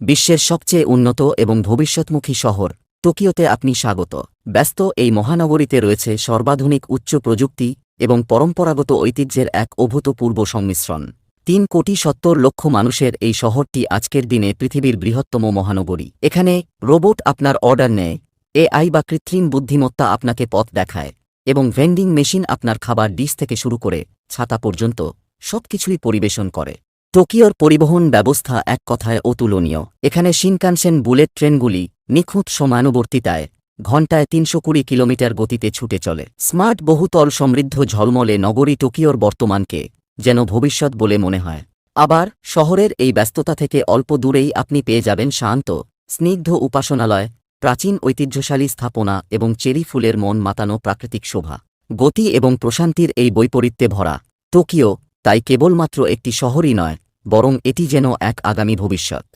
বিশ্বের সবচেয়ে উন্নত এবং ভবিষ্যৎমুখী শহর। টোকিওতে আপনি স্বাগত। ব্যস্ত এই মহানগরীতে রয়েছে সর্বাধুনিক উচ্চ প্রযুক্তি এবং পরম্পরাগত ঐতিহ্যের এক অভূতপূর্ব সংমিশ্রণ। তিন কোটি সত্তর লক্ষ মানুষের এই শহরটি আজকের দিনে পৃথিবীর বৃহত্তম মহানগরী। এখানে রোবট আপনার অর্ডার নেয়, এআই বা কৃত্রিম বুদ্ধিমত্তা আপনাকে পথ দেখায় এবং ভেন্ডিং মেশিন আপনার খাবার ডিশ থেকে শুরু করে ছাতা পর্যন্ত সবকিছুই পরিবেশন করে। টোকিওর পরিবহন ব্যবস্থা এক কথায় অতুলনীয়। এখানে শিনকানসেন বুলেট ট্রেনগুলি নিখুঁত সময়ানুবর্তিতায় ঘণ্টায় তিনশো কুড়ি কিলোমিটার গতিতে ছুটে চলে। স্মার্ট, বহুতল, সমৃদ্ধ ঝলমলে নগরী টোকিওর বর্তমানকে যেন ভবিষ্যৎ বলে মনে হয়। আবার শহরের এই ব্যস্ততা থেকে অল্প দূরেই আপনি পেয়ে যাবেন শান্ত, স্নিগ্ধ উপাসনালয়, প্রাচীন ঐতিহ্যশালী স্থাপনা এবং চেরি ফুলের মন মাতানো প্রাকৃতিক শোভা। গতি এবং প্রশান্তির এই বৈপরীত্যে ভরা টোকিও তাই কেবলমাত্র একটি শহরই নয় বরং এটি যেন এক আগামী ভবিষ্যৎ।